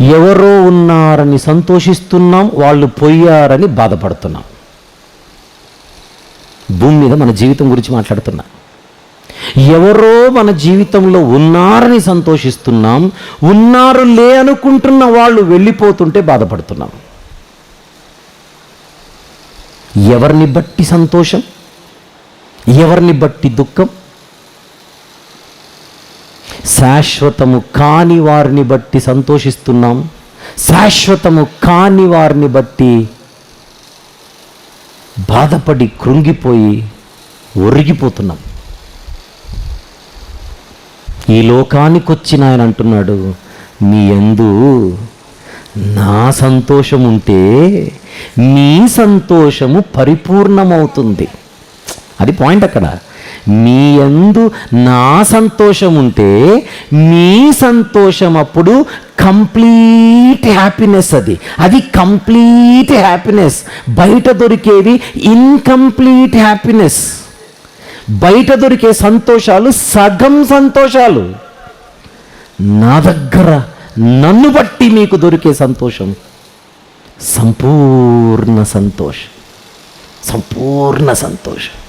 ఎవరో ఉన్నారని సంతోషిస్తున్నాం వాళ్ళు పోయారని బాధపడుతున్నాం. భూమి మీద మన జీవితం గురించి మాట్లాడుతున్నా. ఎవరో మన జీవితంలో ఉన్నారని సంతోషిస్తున్నాం ఉన్నారు లే అనుకుంటున్న వాళ్ళు వెళ్ళిపోతుంటే బాధపడుతున్నాం. ఎవరిని బట్టి సంతోషం? ఎవరిని బట్టి దుఃఖం? శాశ్వతము కాని వారిని బట్టి సంతోషిస్తున్నాం. శాశ్వతము కాని వారిని బట్టి బాధపడి కృంగిపోయి ఒరిగిపోతున్నాం. ఈ లోకానికి వచ్చిన ఆయన అంటున్నాడు మీ ఎందు నా సంతోషం ఉంటే మీ సంతోషము పరిపూర్ణమవుతుంది. అది పాయింట్ అక్కడ. మీ యందు నా సంతోషం ఉంటే మీ సంతోషం అప్పుడు కంప్లీట్ హ్యాపీనెస్ అది. అది కంప్లీట్ హ్యాపీనెస్. బయట దొరికేది ఇన్కంప్లీట్ హ్యాపీనెస్. బయట దొరికే సంతోషాలు సగం సంతోషాలు. నా దగ్గర నన్ను బట్టి మీకు దొరికే సంతోషం సంపూర్ణ సంతోషం. సంపూర్ణ సంతోషం.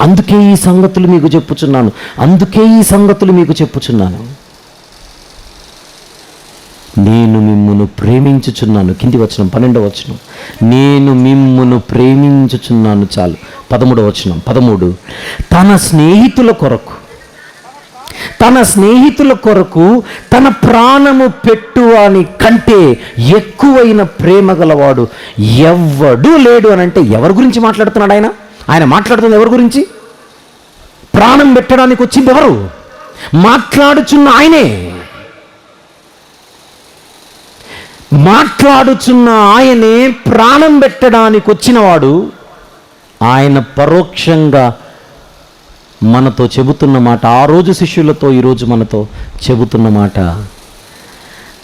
అందుకే ఈ సంగతులు మీకు చెప్పుచున్నాను. అందుకే ఈ సంగతులు మీకు చెప్పుచున్నాను. నేను మిమ్మును ప్రేమించుచున్నాను. కింది వచనం పన్నెండవ వచనం. నేను మిమ్మును ప్రేమించుచున్నాను. చాలు. పదమూడవ వచనం పదమూడు. తన స్నేహితుల కొరకు తన స్నేహితుల కొరకు తన ప్రాణము పెట్టువాని కంటే ఎక్కువైన ప్రేమ గలవాడు ఎవ్వడు లేడు అని అంటే ఎవరి గురించి మాట్లాడుతున్నాడు ఆయన? ఆయన మాట్లాడుతుంది ఎవరి గురించి? ప్రాణం పెట్టడానికి వచ్చింది ఎవరు? మాట్లాడుచున్న ఆయనే. మాట్లాడుచున్న ఆయనే ప్రాణం పెట్టడానికి వచ్చినవాడు ఆయన పరోక్షంగా మనతో చెబుతున్న మాట ఆ రోజు శిష్యులతో ఈరోజు మనతో చెబుతున్న మాట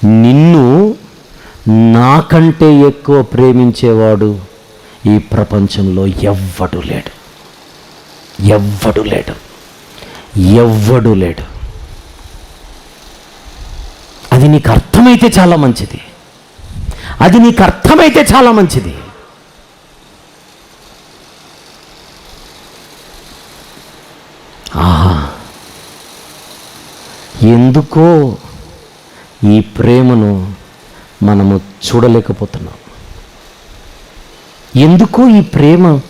నిన్ను నాకంటే ఎక్కువ ప్రేమించేవాడు ఈ ప్రపంచంలో ఎవ్వడు లేడు. ఎవ్వడు లేడు. ఎవ్వడు లేడు. అది నీకు అర్థమైతే చాలా మంచిది. అది నీకు అర్థమైతే చాలా మంచిది. ఆహా. ఎందుకో ఈ ప్రేమను మనము చూడలేకపోతున్నాం. ఎందుకో ఈ ప్రేమ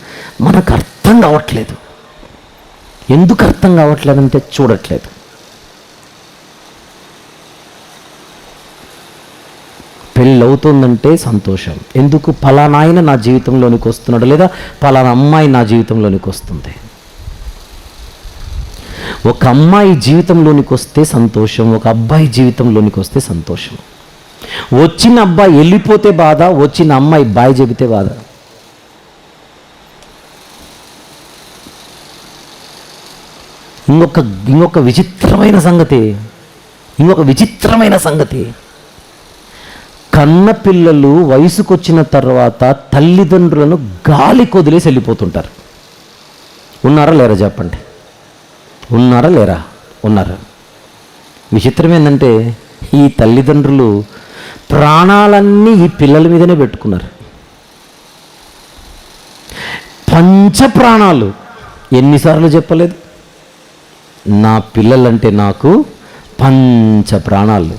మనకు అర్థం కావట్లేదు. ఎందుకు అర్థం కావట్లేదంటే చూడట్లేదు. పెళ్ళి అవుతుందంటే సంతోషం. ఎందుకు పలానా ఆయన నా జీవితంలోనికి వస్తున్నాడు లేదా పలానా అమ్మాయి నా జీవితంలోనికి వస్తుంది? ఒక అమ్మాయి జీవితంలోనికి వస్తే సంతోషం ఒక అబ్బాయి జీవితంలోనికి వస్తే సంతోషం. వచ్చిన అబ్బాయి వెళ్ళిపోతే బాధ వచ్చిన అమ్మాయి బాయ్ చెబితే బాధ. ఇంకొక ఇంకొక విచిత్రమైన సంగతి. ఇంకొక విచిత్రమైన సంగతి. కన్న పిల్లలు వయసుకొచ్చిన తర్వాత తల్లిదండ్రులను గాలి కొదిలేసి వెళ్ళిపోతుంటారు. ఉన్నారా లేరా చెప్పండి? ఉన్నారా లేరా? ఉన్నారు? విచిత్రం ఏంటంటే ఈ తల్లిదండ్రులు ప్రాణాలన్నీ ఈ పిల్లల మీదనే పెట్టుకున్నారు. పంచ ప్రాణాలు. ఎన్నిసార్లు చెప్పలేదు? నా పిల్లలంటే నాకు పంచ ప్రాణాలు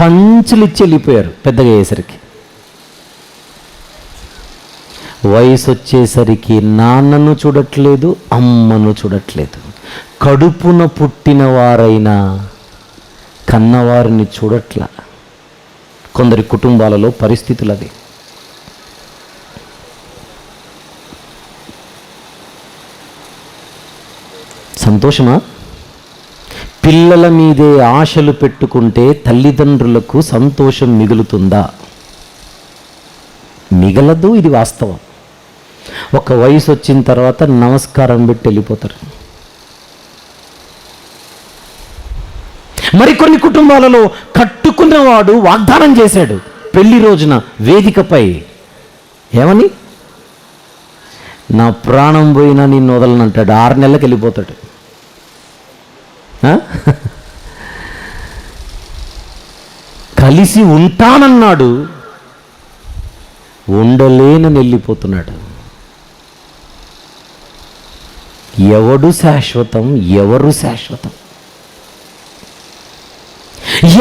పంచులు ఇచ్చి వెళ్ళిపోయారు పెద్దగా అయ్యేసరికి. వయసు వచ్చేసరికి నాన్నను చూడట్లేదు అమ్మను చూడట్లేదు. కడుపున పుట్టిన వారైనా కన్నవారిని చూడట్ల. కొందరి కుటుంబాలలో పరిస్థితులు అది. సంతోషమా? పిల్లల మీదే ఆశలు పెట్టుకుంటే తల్లిదండ్రులకు సంతోషం మిగులుతుందా? మిగలదు ఇది వాస్తవం. ఒక వయసు వచ్చిన తర్వాత నమస్కారం పెట్టి వెళ్ళిపోతారు. మరికొన్ని కుటుంబాలలో కట్టుకున్నవాడు వాగ్దానం చేశాడు. పెళ్ళి రోజున వేదికపై. ఏమని? నా ప్రాణం పోయినా నిన్ను వదలనంటాడు. ఆరు నెలలకు వెళ్ళిపోతాడు. కలిసి ఉంటానన్నాడు. ఉండలేనని వెళ్ళిపోతున్నాడు. ఎవడు శాశ్వతం? ఎవరు శాశ్వతం?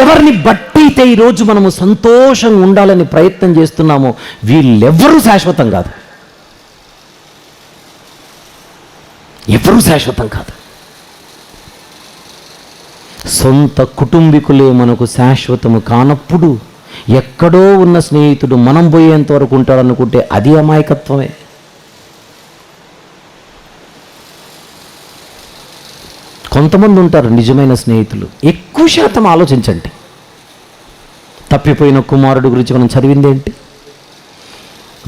ఎవరిని బట్టి ఈరోజు మనము సంతోషంగా ఉండాలని ప్రయత్నం చేస్తున్నామో వీళ్ళెవ్వరూ శాశ్వతం కాదు. ఎవరూ శాశ్వతం కాదు. సొంత కుటుంబీకులే మనకు శాశ్వతము కానప్పుడు ఎక్కడో ఉన్న స్నేహితుడు మనం పోయేంత వరకు ఉంటాడనుకుంటే అది అమాయకత్వమే. కొంతమంది ఉంటారు నిజమైన స్నేహితులు. ఎక్కువ శాతం ఆలోచించండి. తప్పిపోయిన కుమారుడు గురించి మనం చదివింది ఏంటి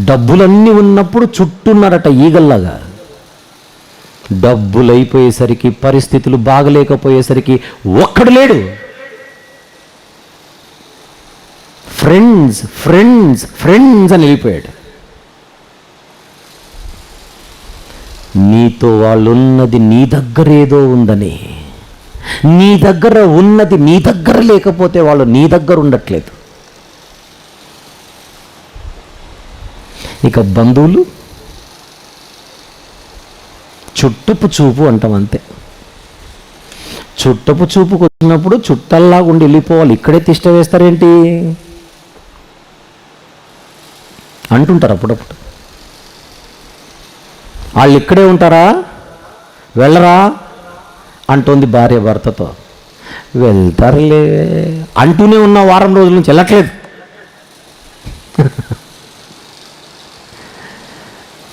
డబ్బులన్నీ ఉన్నప్పుడు చుట్టూన్నారట ఈగల్లాగా. డబ్బులు అయిపోయేసరికి పరిస్థితులు బాగలేకపోయేసరికి ఒక్కడు లేడు. ఫ్రెండ్స్ ఫ్రెండ్స్ ఫ్రెండ్స్ అని వెళ్ళిపోయాడు. నీతో వాళ్ళున్నది నీ దగ్గర ఏదో ఉందని నీ దగ్గర ఉన్నది నీ దగ్గర లేకపోతే వాళ్ళు నీ దగ్గర ఉండట్లేదు. ఇక బంధువులు చుట్టపు చూపు అంటాం అంతే. చుట్టపు చూపుకు వచ్చినప్పుడు చుట్టల్లాగా ఉండి వెళ్ళిపోవాలి. ఇక్కడే తిష్ట వేస్తారేంటి? అంటుంటారు అప్పుడప్పుడు. వాళ్ళు ఇక్కడే ఉంటారా? వెళ్ళరా? అంటుంది భార్య భర్తతో. వెళ్తారులే. అంటూనే ఉన్న వారం రోజుల నుంచి వెళ్ళట్లేదు.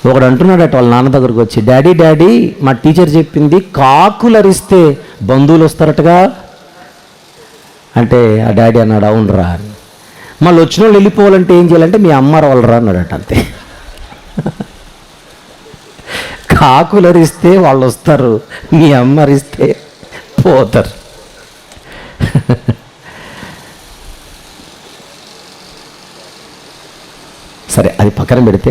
ఒకడు అంటున్నాడట వాళ్ళ నాన్న దగ్గరకు వచ్చి డాడీ డాడీ మా టీచర్ చెప్పింది కాకులు అరిస్తే బంధువులు వస్తారటగా? అంటే ఆ డాడీ అన్నాడు అవునరా అని. మళ్ళీ వచ్చిన వాళ్ళు వెళ్ళిపోవాలంటే ఏం చేయాలంటే మీ అమ్మ రావాలరా అన్నాడట అంతే. కాకులు అరిస్తే వాళ్ళు వస్తారు మీ అమ్మ అరిస్తే పోతారు. సరే అది పక్కన పెడితే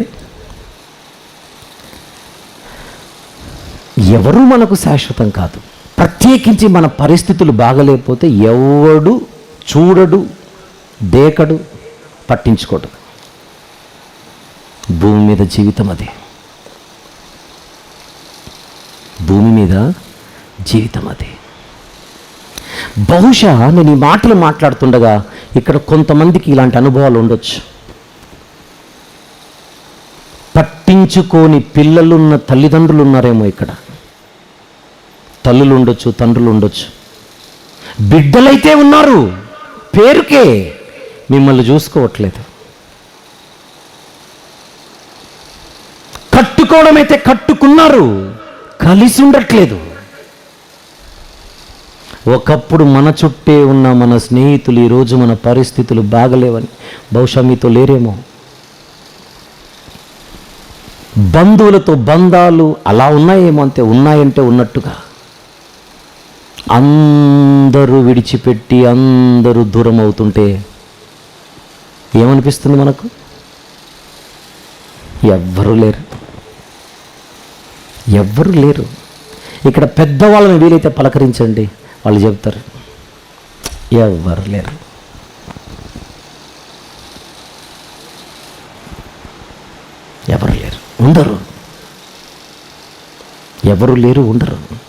ఎవరు మనకు శాశ్వతం కాదు. ప్రత్యేకించి మన పరిస్థితులు బాగలేకపోతే ఎవడు చూడడు దేకడు పట్టించుకోడు. భూమి మీద జీవితం అదే. భూమి మీద జీవితం అదే. బహుశా నేను ఈ మాటలు మాట్లాడుతుండగా ఇక్కడ కొంతమందికి ఇలాంటి అనుభవాలు ఉండొచ్చు. పట్టించుకోని పిల్లలున్న తల్లిదండ్రులు ఉన్నారేమో ఇక్కడ. తల్లులు ఉండొచ్చు తండ్రులు ఉండొచ్చు బిడ్డలైతే ఉన్నారు. పేరుకే మిమ్మల్ని చూసుకోవట్లేదు. కట్టుకోవడం అయితే కట్టుకున్నారు కలిసి ఉండట్లేదు ఒకప్పుడు మన చుట్టే ఉన్న మన స్నేహితులు ఈరోజు మన పరిస్థితులు బాగలేవని బహుశా మీతో లేరేమో. బంధువులతో బంధాలు అలా ఉన్నాయేమో అంతే ఉన్నాయంటే ఉన్నట్టుగా. అందరూ విడిచిపెట్టి అందరూ దూరం అవుతుంటే ఏమనిపిస్తుంది మనకు? ఎవ్వరూ లేరు. ఎవ్వరూ లేరు. ఇక్కడ పెద్దవాళ్ళని వీలైతే పలకరించండి. వాళ్ళు చెప్తారు ఎవ్వరు లేరు. ఎవరు లేరు? ఉండరు. ఎవరు లేరు? ఉండరు.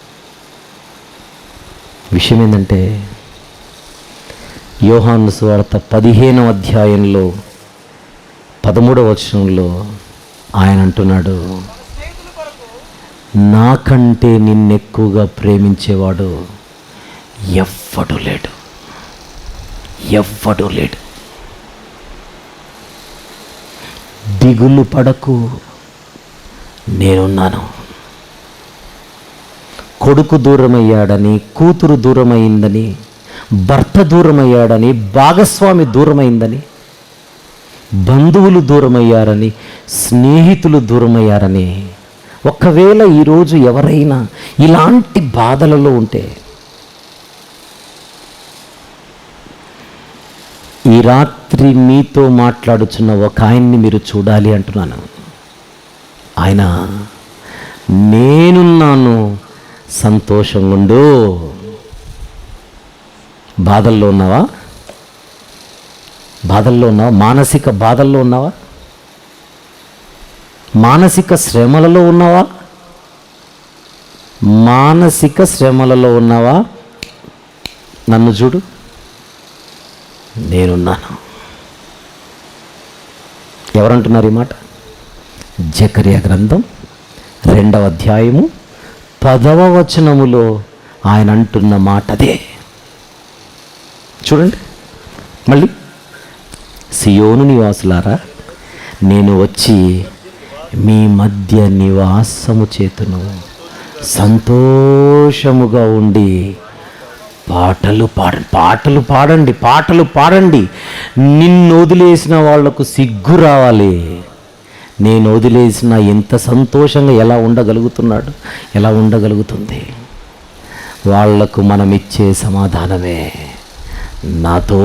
విషయం ఏంటంటే యోహాను స్వార్త పదిహేనవ అధ్యాయంలో పదమూడవ వచనంలో ఆయన అంటున్నాడు నాకంటే నిన్నెక్కువగా ప్రేమించేవాడు ఎవ్వడు లేడు. ఎవ్వడు లేడు. దిగులు పడకు నేనున్నాను. కొడుకు దూరమయ్యాడని కూతురు దూరమైందని భర్త దూరమయ్యాడని భాగస్వామి దూరమైందని బంధువులు దూరమయ్యారని స్నేహితులు దూరమయ్యారని ఒకవేళ ఈరోజు ఎవరైనా ఇలాంటి బాధలలో ఉంటే ఈ రాత్రి మీతో మాట్లాడుచున్న ఒక ఆయన్ని మీరు చూడాలి అంటున్నాను. ఆయన నేనున్నాను సంతోషంగా ఉండు. బాధల్లో ఉన్నావా? బాధల్లో ఉన్నావా? మానసిక బాధల్లో ఉన్నావా? మానసిక శ్రమలలో ఉన్నావా? మానసిక శ్రమలలో ఉన్నావా? నన్ను చూడు. నేనున్నాను. ఎవరంటున్నారు ఈ మాట? జకర్య గ్రంథం రెండవ అధ్యాయము పదవ వచనములో ఆయన అంటున్న మాట అదే. చూడండి. మళ్ళీ. సియోను నివాసులారా నేను వచ్చి మీ మధ్య నివాసము చేతును సంతోషముగా ఉండి పాటలు పాడండి పాటలు పాడండి పాటలు పాడండి. నిన్ను వదిలేసిన వాళ్ళకు సిగ్గు రావాలి. నేను వదిలేసిన ఎంత సంతోషంగా ఎలా ఉండగలుగుతున్నాడు ఎలా ఉండగలుగుతుంది? వాళ్ళకు మనం ఇచ్చే సమాధానమే. నాతో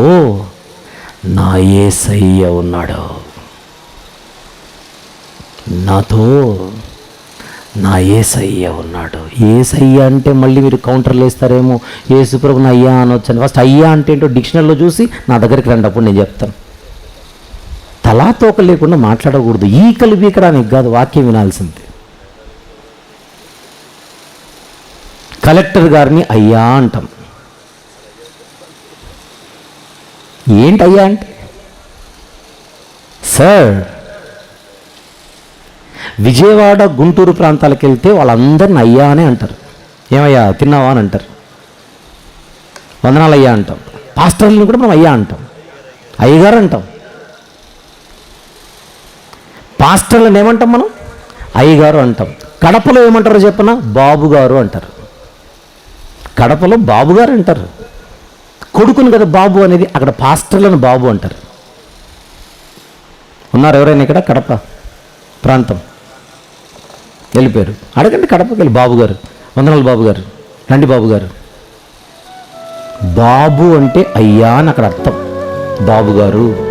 నా ఏసయ్య ఉన్నాడు. నాతో నా ఏసయ్య ఉన్నాడు. ఏసయ్య అంటే మళ్ళీ మీరు కౌంటర్లు వేస్తారేమో? ఏసుప్రభుని అయ్యా అని వచ్చాను. ఫస్ట్ అయ్యా అంటే ఏంటో డిక్షనరీలో చూసి నా దగ్గరికి రండి అప్పుడు నేను చెప్తాను. తలాతోక లేకుండా మాట్లాడకూడదు. ఈకలు బీకడానికి కాదు వాక్యం వినాల్సింది. కలెక్టర్ గారిని అయ్యా అంటాం. ఏంటి అయ్యా అంటే? సార్ విజయవాడ గుంటూరు ప్రాంతాలకు వెళ్తే వాళ్ళందరిని అయ్యా అనే అంటారు. ఏమయ్యా తిన్నావా అని అంటారు. వందనాలు అయ్యా అంటాం. పాస్టర్లను కూడా మనం అయ్యా అంటాం. అయ్యగారు అంటాం. పాస్టర్లను ఏమంటాం మనం? అయ్యగారు అంటాం. కడపలో ఏమంటారో చెప్పిన? బాబుగారు అంటారు. కడపలో బాబుగారు అంటారు. కొడుకుని కదా బాబు అనేది అక్కడ పాస్టర్లను బాబు అంటారు. ఉన్నారు ఎవరైనా ఇక్కడ? కడప ప్రాంతం. వెళ్ళిపోయారు. అడగండి కడపకి వెళ్ళి బాబుగారు. వందనాలు బాబుగారు. రండి బాబుగారు. బాబు అంటే అయ్యా అని అక్కడ అర్థం. బాబుగారు.